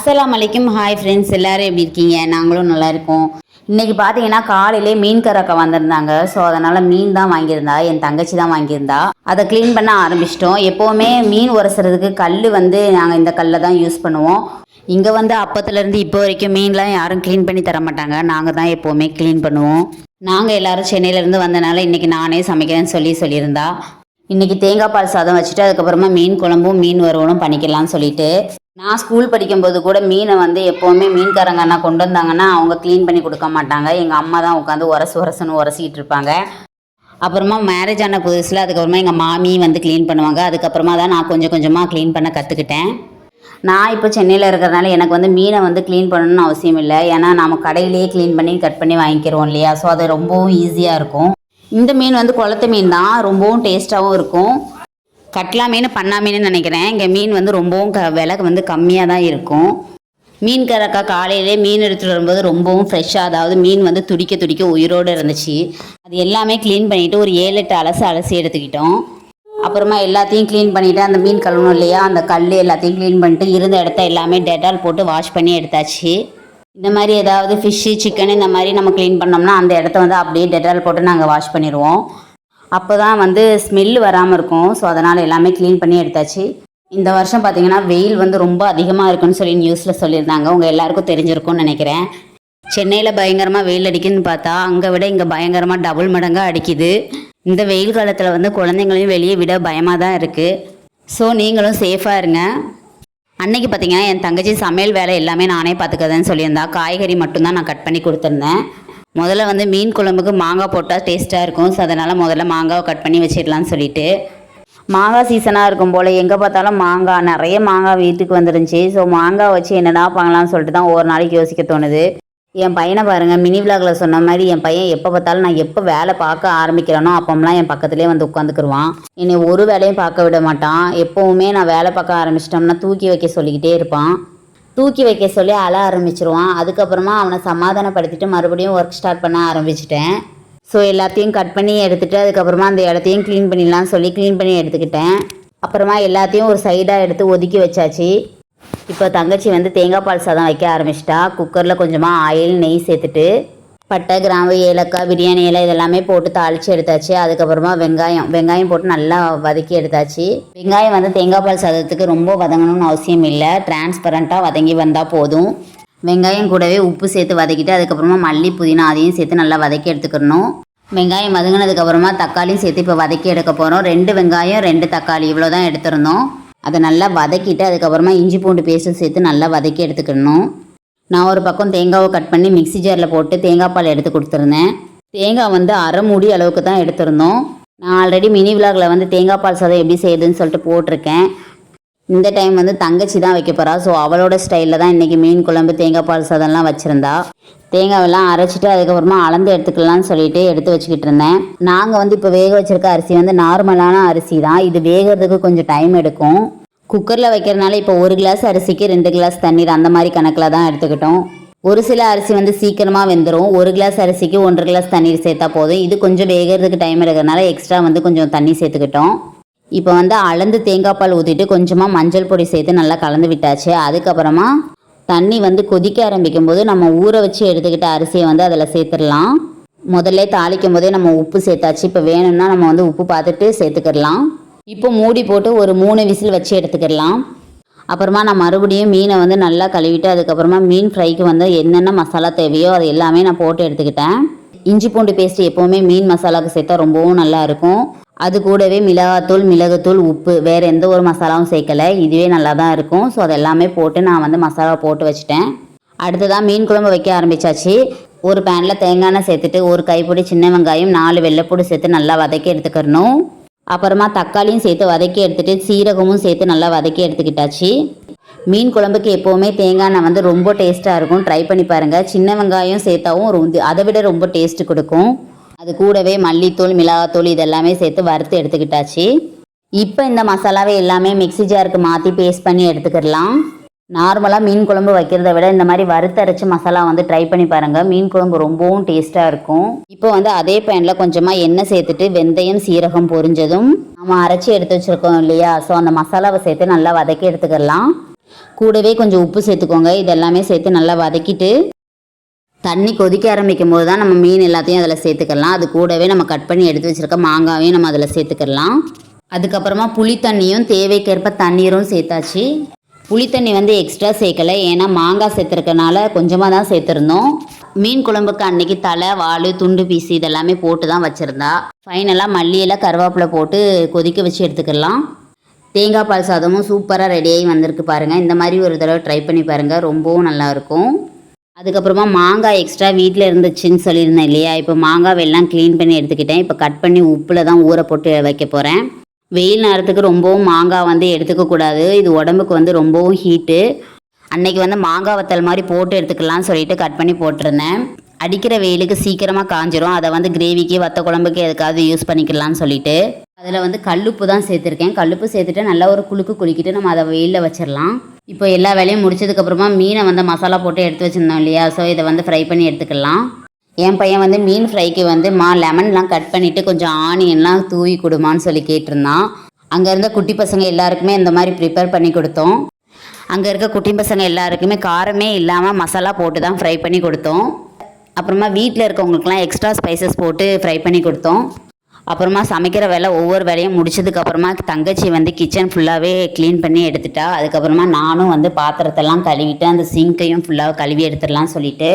அஸ்ஸலாம் வலைக்கும் hi friends எல்லாரும் எப்படி இருக்கீங்க? நாங்களும் நல்லா இருக்கோம். இன்னைக்கு பார்த்தீங்கன்னா காலையிலே மீன் கறக்க வந்திருந்தாங்க. ஸோ அதனால் மீன் தான் வாங்கியிருந்தா என் தங்கச்சி தான் வாங்கியிருந்தா. அதை க்ளீன் பண்ண ஆரம்பிச்சிட்டோம். எப்போவுமே மீன் உரசுறதுக்கு கல் வந்து நாங்கள் இந்த கல்லை தான் யூஸ் பண்ணுவோம். இங்கே வந்து அப்பத்துலேருந்து இப்போ வரைக்கும் மீன்லாம் யாரும் க்ளீன் பண்ணி தர மாட்டாங்க. நாங்கள் தான் எப்போவுமே க்ளீன் பண்ணுவோம். நாங்கள் எல்லாரும் சென்னையிலேருந்து வந்தனால இன்றைக்கி நானே சமைக்கிறேன்னு சொல்லி சொல்லியிருந்தா. இன்றைக்கி தேங்காய் பால் சாதம் வச்சுட்டு அதுக்கப்புறமா மீன் குழம்பும் மீன் வறுவலும் பண்ணிக்கலாம்னு சொல்லிட்டு நான் ஸ்கூல் படிக்கும்போது கூட மீனை வந்து எப்போவுமே மீன்காரங்க அண்ணா கொண்டு வந்தாங்கன்னா அவங்க க்ளீன் பண்ணி கொடுக்க மாட்டாங்க. எங்கள் அம்மா தான் உட்காந்து உரசு உரசுன்னு உரசிக்கிட்டு இருப்பாங்க. அப்புறமா மேரேஜ் ஆன புதுசில் அதுக்கப்புறமா எங்கள் மாமி வந்து க்ளீன் பண்ணுவாங்க. அதுக்கப்புறமா தான் நான் கொஞ்சம் கொஞ்சமாக க்ளீன் பண்ண கற்றுக்கிட்டேன் நான் இப்போ சென்னையில் இருக்கிறதுனால எனக்கு வந்து மீனை வந்து க்ளீன் பண்ணணும்னு அவசியம் இல்லை. ஏன்னா நம்ம கடையிலேயே க்ளீன் பண்ணி கட் பண்ணி வாங்கிக்கிறோம் இல்லையா? ஸோ அது ரொம்பவும் ஈஸியாக இருக்கும். இந்த மீன் வந்து குளத்து மீன் தான். ரொம்பவும் டேஸ்ட்டாகவும் இருக்கும். கட்லா மீன் பண்ணா மீன் நினைக்கிறேன். இங்கே மீன் வந்து ரொம்பவும் க விலை வந்து கம்மியாக தான் இருக்கும். மீன் கறக்கா காலையிலே மீன் எடுத்துகிட்டு வரும்போது ரொம்பவும் ஃப்ரெஷ்ஷாக அதாவது மீன் வந்து துடிக்க துடிக்க உயிரோடு இருந்துச்சு. அது எல்லாமே க்ளீன் பண்ணிவிட்டு ஒரு ஏழு எட்டு அலசு அலசி எடுத்துக்கிட்டோம். அப்புறமா எல்லாத்தையும் க்ளீன் பண்ணிவிட்டு அந்த மீன் கழுவணும் இல்லையா அந்த கல் எல்லாத்தையும் க்ளீன் பண்ணிட்டு இருந்த இடத்த எல்லாமே டெட்டால் போட்டு வாஷ் பண்ணி எடுத்தாச்சு. இந்த மாதிரி ஏதாவது ஃபிஷ்ஷு சிக்கன் இந்த மாதிரி நம்ம க்ளீன் பண்ணோம்னா அந்த இடத்த வந்து அப்படியே டெட்டால் போட்டு நாங்கள் வாஷ் பண்ணிடுவோம். அப்போ தான் வந்து ஸ்மெல் வராமல் இருக்கும். ஸோ அதனால் எல்லாமே க்ளீன் பண்ணி எடுத்தாச்சு. இந்த வருஷம் பார்த்தீங்கன்னா வெயில் வந்து ரொம்ப அதிகமாக இருக்குன்னு சொல்லி நியூஸில் சொல்லியிருந்தாங்க. உங்கள் எல்லாருக்கும் தெரிஞ்சிருக்கும்னு நினைக்கிறேன். சென்னையில் பயங்கரமாக வெயில் அடிக்குதுன்னு பார்த்தா அங்கே விட இங்கே பயங்கரமாக டபுள் மடங்காக அடிக்குது. இந்த வெயில் காலத்தில் வந்து குழந்தைங்களையும் வெளியே விட பயமாக தான் இருக்குது ஸோ நீங்களும் சேஃபாக இருங்க. அன்னைக்கு பார்த்தீங்கன்னா என் தங்கச்சி சமையல் வேலை எல்லாமே நானே பார்த்துக்கறதுன்னு சொல்லியிருந்தா. காய்கறி மட்டும்தான் நான் கட் பண்ணி கொடுத்துருந்தேன். முதல்ல வந்து மீன் குழம்புக்கு மாங்காய் போட்டால் டேஸ்ட்டாக இருக்கும். ஸோ அதனால் முதல்ல மாங்காவை கட் பண்ணி வச்சிடலான்னு சொல்லிட்டு. மாங்காய் சீசனாக இருக்கும் போல் எங்கே பார்த்தாலும் மாங்காய் நிறைய மாங்காய் வீட்டுக்கு வந்துருந்துச்சு. ஸோ மாங்காய் வச்சு என்னடா பண்ணலாம்னு சொல்லிட்டு தான் ஒரு நாளைக்கு யோசிக்க தோணுது. என் பையனை பாருங்கள் மினி விளாகில் சொன்ன மாதிரி என் பையன் எப்போ பார்த்தாலும் நான் எப்போ வேலை பார்க்க ஆரம்பிக்கிறேனோ அப்போம்லாம் என் பக்கத்துலேயே வந்து உட்காந்துக்குருவான். என்னை ஒரு வேலையும் பார்க்க விட மாட்டான். எப்போவுமே நான் வேலை பார்க்க ஆரம்பிச்சிட்டோம்னா தூக்கி வைக்க சொல்லிக்கிட்டே இருப்பான். தூக்கி வைக்க சொல்லி அழ ஆரம்பிச்சிருவான். அதுக்கப்புறமா அவனை சமாதானப்படுத்திட்டு மறுபடியும் ஒர்க் ஸ்டார்ட் பண்ண ஆரம்பிச்சிட்டேன். ஸோ எல்லாத்தையும் கட் பண்ணி எடுத்துட்டு அதுக்கப்புறமா அந்த இடத்தையும் க்ளீன் பண்ணிடலாம் சொல்லி க்ளீன் பண்ணி எடுத்துக்கிட்டேன். அப்புறமா எல்லாத்தையும் ஒரு சைடாக எடுத்து ஒதுக்கி வச்சாச்சு. இப்போ தங்கச்சி வந்து தேங்காய் பால் சாதம் வைக்க ஆரம்பிச்சிட்டா. குக்கரில் கொஞ்சமாக ஆயில் நெய் சேர்த்துட்டு பட்டை கிராம்பு ஏலக்காய் பிரியாணி இலை இதெல்லாமே போட்டு தாளித்து எடுத்தாச்சு. அதுக்கப்புறமா வெங்காயம் வெங்காயம் போட்டு நல்லா வதக்கி எடுத்தாச்சு. வெங்காயம் வந்து தேங்காய் பால் சாதத்துக்கு ரொம்ப வதங்கணும்னு அவசியம் இல்லை. டிரான்ஸ்பரண்ட்டாக வதங்கி வந்தால் போதும். வெங்காயம் கூடவே உப்பு சேர்த்து வதக்கிட்டு அதுக்கப்புறமா மல்லி புதினா அதையும் சேர்த்து நல்லா வதக்கி எடுத்துக்கணும். வெங்காயம் வதங்கினதுக்கப்புறமா தக்காளியும் சேர்த்து இப்போ வதக்கி எடுக்க போகிறோம் ரெண்டு வெங்காயம் ரெண்டு தக்காளி இவ்வளோ தான் எடுத்திருந்தோம். அதை நல்லா வதக்கிட்டு அதுக்கப்புறமா இஞ்சி பூண்டு பேஸ்ட்டு சேர்த்து நல்லா வதக்கி எடுத்துக்கணும். நான் ஒரு பக்கம் தேங்காவை கட் பண்ணி மிக்ஸி ஜாரில் போட்டு தேங்காய் பால் எடுத்து கொடுத்துருந்தேன். தேங்காய் வந்து அரை மூடி அளவுக்கு தான் எடுத்திருந்தோம். நான் ஆல்ரெடி மினி விலாகில் வந்து தேங்காய் பால் சாதம் எப்படி செய்யுதுன்னு சொல்லிட்டு போட்டிருக்கேன். இந்த டைம் வந்து தங்கச்சி தான் வைக்க போகிறா ஸோ அவளோட ஸ்டைலில் தான் இன்றைக்கி மீன் குழம்பு தேங்காய் பால் சாதம்லாம் வச்சுருந்தா. தேங்காவெல்லாம் அரைச்சிட்டு அதுக்கப்புறமா அளந்து எடுத்துக்கலாம்னு சொல்லிட்டு எடுத்து வச்சுக்கிட்டு இருந்தேன். நாங்கள் வந்து இப்போ வேக வச்சுருக்க அரிசி வந்து நார்மலான அரிசி தான். இது வேகிறதுக்கு கொஞ்சம் டைம் எடுக்கும். குக்கரில் வைக்கிறனால இப்போ ஒரு கிளாஸ் அரிசிக்கு ரெண்டு கிளாஸ் தண்ணீர் அந்த மாதிரி கணக்கில் தான் எடுத்துக்கிட்டோம். ஒரு சில அரிசி வந்து சீக்கிரமாக வெந்துடும் ஒரு கிளாஸ் அரிசிக்கு ஒன்றரை கிளாஸ் தண்ணீர் சேர்த்தா போதும். இது கொஞ்சம் வேகிறதுக்கு டைம் எடுக்கிறனால எக்ஸ்ட்ரா வந்து கொஞ்சம் தண்ணி சேர்த்துக்கிட்டோம். இப்போ வந்து அளந்து தேங்காய் பால் ஊற்றிட்டு கொஞ்சமாக மஞ்சள் பொடி சேர்த்து நல்லா கலந்து விட்டாச்சு. அதுக்கப்புறமா தண்ணி வந்து கொதிக்க ஆரம்பிக்கும் போது நம்ம ஊற வச்சு எடுத்துக்கிட்ட அரிசியை வந்து அதில் சேர்த்துடலாம். முதல்ல தாளிக்கும் போதே நம்ம உப்பு சேர்த்தாச்சு. இப்போ வேணும்னா நம்ம வந்து உப்பு பார்த்துட்டு சேர்த்துக்கிடலாம். இப்போ மூடி போட்டு ஒரு மூணு விசில் வச்சு எடுத்துக்கிடலாம். அப்புறமா நான் மறுபடியும் மீனை வந்து நல்லா கழுவிட்டு அதுக்கப்புறமா மீன் ஃப்ரைக்கு வந்து என்னென்ன மசாலா தேவையோ அது எல்லாமே நான் போட்டு எடுத்துக்கிட்டேன். இஞ்சி பூண்டு பேஸ்ட் எப்போவுமே மீன் மசாலாவுக்கு சேர்த்தா ரொம்பவும் நல்லா இருக்கும். அது கூடவே மிளகாத்தூள் மிளகுத்தூள் உப்பு வேறு எந்த ஒரு மசாலாவும் சேர்க்கலை. இதுவே நல்லா தான் இருக்கும். ஸோ அது எல்லாமே போட்டு நான் வந்து மசாலா போட்டு வச்சுட்டேன். அடுத்ததாக மீன் குழம்பு வைக்க ஆரம்பிச்சாச்சு. ஒரு பேனில் தேங்காய் எண்ணெய் சேர்த்துட்டு ஒரு கைப்பிடி சின்ன வெங்காயம் நாலு வெள்ளைப்பூடு சேர்த்து நல்லா வதக்கி எடுத்துக்கிறணும். அப்புறமா தக்காளியும் சேர்த்து வதக்கி எடுத்துட்டு சீரகமும் சேர்த்து நல்லா வதக்கி எடுத்துக்கிட்டாச்சு. மீன் குழம்புக்கு எப்போவுமே தேங்காய் எண்ணெய் வந்து ரொம்ப டேஸ்ட்டாக இருக்கும். ட்ரை பண்ணி பாருங்கள் சின்ன வெங்காயம் சேர்த்தாவும் ரொம்ப அதை விட ரொம்ப டேஸ்ட் கொடுக்கும். அது கூடவே மல்லித்தூள் மிளகாத்தூள் இதெல்லாமே சேர்த்து வறுத்து எடுத்துக்கிட்டாச்சு. இப்போ இந்த மசாலாவை எல்லாமே மிக்ஸி ஜாருக்கு மாற்றி பேஸ்ட் பண்ணி எடுத்துக்கிடலாம். நார்மலாக மீன் குழம்பு வைக்கிறத விட இந்த மாதிரி வறுத்தரைச்சி மசாலா வந்து ட்ரை பண்ணி பாருங்கள் மீன் குழம்பு ரொம்பவும் டேஸ்ட்டாக இருக்கும். இப்போ வந்து அதே பேனில் கொஞ்சமாக எண்ணெய் சேர்த்துட்டு வெந்தயம் சீரகம் பொரிஞ்சதும் நம்ம அரைச்சி எடுத்து வச்சுருக்கோம் இல்லையா? ஸோ அந்த மசாலாவை சேர்த்து நல்லா வதக்கி எடுத்துக்கலாம். கூடவே கொஞ்சம் உப்பு சேர்த்துக்கோங்க. இதெல்லாமே சேர்த்து நல்லா வதக்கிட்டு தண்ணி கொதிக்க ஆரம்பிக்கும் போது தான் நம்ம மீன் எல்லாத்தையும் அதில் சேர்த்துக்கலாம். அது கூடவே நம்ம கட் பண்ணி எடுத்து வச்சுருக்க மாங்காவையும் நம்ம அதில் சேர்த்துக்கலாம். அதுக்கப்புறமா புளி தண்ணியும் தேவைக்கேற்ப தண்ணீரும் சேர்த்தாச்சு. புளி தண்ணி வந்து எக்ஸ்ட்ரா சேர்க்கலை. ஏன்னா மாங்காய் சேர்த்துருக்கனால கொஞ்சமாக தான் சேர்த்துருந்தோம். மீன் குழம்புக்கு அன்னைக்கு தலை வால் துண்டு பீசு இதெல்லாமே போட்டு தான் வச்சுருந்தா ஃபைனலாக மல்லியெல்லாம் கருவேப்பிலை போட்டு கொதிக்க வச்சு எடுத்துக்கலாம். தேங்காய் பால் சாதமும் சூப்பராக ரெடியாகி வந்திருக்கு பாருங்கள் இந்த மாதிரி ஒரு தடவை ட்ரை பண்ணி பாருங்கள் ரொம்பவும் நல்லாயிருக்கும். அதுக்கப்புறமா மாங்காய் எக்ஸ்ட்ரா வீட்டில் இருந்துச்சுன்னு சொல்லியிருந்தேன் இல்லையா? இப்போ மாங்காய் எல்லாம் க்ளீன் பண்ணி எடுத்துக்கிட்டேன். இப்போ கட் பண்ணி உப்பில் தான் ஊற போட்டு வைக்க போகிறேன் வெயில் நேரத்துக்கு ரொம்பவும் மாங்காய் வந்து எடுத்துக்கக்கூடாது இது உடம்புக்கு வந்து ரொம்பவும் ஹீட்டு அன்னைக்கு வந்து மாங்காய் வத்தல் மாதிரி போட்டு எடுத்துக்கலாம்னு சொல்லிட்டு கட் பண்ணி போட்டிருந்தேன். அடிக்கிற வெயிலுக்கு சீக்கிரமாக காஞ்சிரும். அதை வந்து கிரேவிக்கு வத்த குழம்புக்கு எதுக்காவது யூஸ் பண்ணிக்கலாம்னு சொல்லிட்டு. அதில் வந்து கல்லுப்பு தான் சேர்த்துருக்கேன். கல்லுப்பு சேர்த்துட்டு நல்லா ஒரு குலுக்கு குலுக்கிட்டு நம்ம அதை வெயிலில் வச்சிடலாம் இப்போ எல்லா வேலையும் முடிச்சதுக்கப்புறமா மீனை வந்து மசாலா போட்டு எடுத்து வச்சுருந்தோம் இல்லையா? ஸோ இதை வந்து ஃப்ரை பண்ணி எடுத்துக்கலாம். என் பையன் வந்து மீன் ஃப்ரைக்கு வந்து மா லெமன்லாம் கட் பண்ணிவிட்டு கொஞ்சம் ஆனியன்லாம் தூவி கொடுமான்னு சொல்லி கேட்டிருந்தான். அங்கே இருந்த குட்டி பசங்க எல்லாருக்குமே இந்த மாதிரி ப்ரிப்பேர் பண்ணி கொடுத்தோம். அங்கே இருக்க குட்டி பசங்க எல்லாருக்குமே காரமே இல்லாமல் மசாலா போட்டு தான் ஃப்ரை பண்ணி கொடுத்தோம். அப்புறமா வீட்டில் இருக்கவங்களுக்குலாம் எக்ஸ்ட்ரா ஸ்பைசஸ் போட்டு ஃப்ரை பண்ணி கொடுத்தோம். அப்புறமா சமைக்கிற வேலை ஒவ்வொரு வேலையும் முடிச்சதுக்கப்புறமா தங்கச்சி வந்து கிச்சன் ஃபுல்லாகவே க்ளீன் பண்ணி எடுத்துட்டா. அதுக்கப்புறமா நானும் வந்து பாத்திரத்தெல்லாம் கழுவிட்டு அந்த சிங்கையும் ஃபுல்லாக கழுவி எடுத்துடலாம் சொல்லிட்டு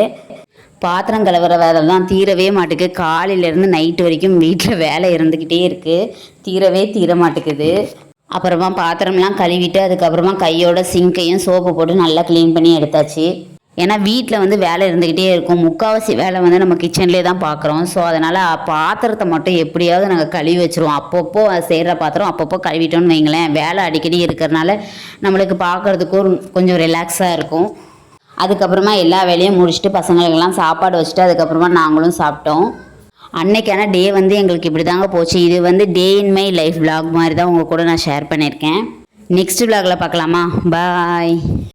பாத்திரம் கழுவுற வேலைலாம் தீரவே மாட்டுக்கு. காலையிலேருந்து நைட்டு வரைக்கும் வீட்டில் வேலை இருந்துக்கிட்டே இருக்குது தீரவே தீர மாட்டேங்குது அப்புறமா பாத்திரம்லாம் கழுவிட்டு அதுக்கப்புறமா கையோட சிங்கையும் சோப்பு போட்டு நல்லா க்ளீன் பண்ணி எடுத்தாச்சு. ஏன்னா வீட்டில் வந்து வேலை இருந்துக்கிட்டே இருக்கும். முக்கால்வாசி வேலை வந்து நம்ம கிச்சன்லேயே தான் பார்க்குறோம் ஸோ அதனால் பாத்திரத்தை மட்டும் எப்படியாவது நாங்கள் கழுவி வச்சுருவோம். அப்பப்போ அது செய்கிற பாத்திரம் அப்பப்போ கழுவிட்டோம்னு வைங்களேன். வேலை அடிக்கடி இருக்கிறனால நம்மளுக்கு பார்க்குறதுக்கும் கொஞ்சம் ரிலாக்ஸாக இருக்கும். அதுக்கப்புறமா எல்லா வேலையும் முடிச்சுட்டு பசங்களுக்கெல்லாம் சாப்பாடு வச்சுட்டு அதுக்கப்புறமா நாங்களும் சாப்பிட்டோம். அன்னைக்கான டே வந்து எங்களுக்கு இப்படி தாங்க போச்சு. இது வந்து day in my life vlog மாதிரி தான் உங்கள் கூட நான் ஷேர் பண்ணியிருக்கேன். நெக்ஸ்ட் vlogல பார்க்கலாமா? பாய்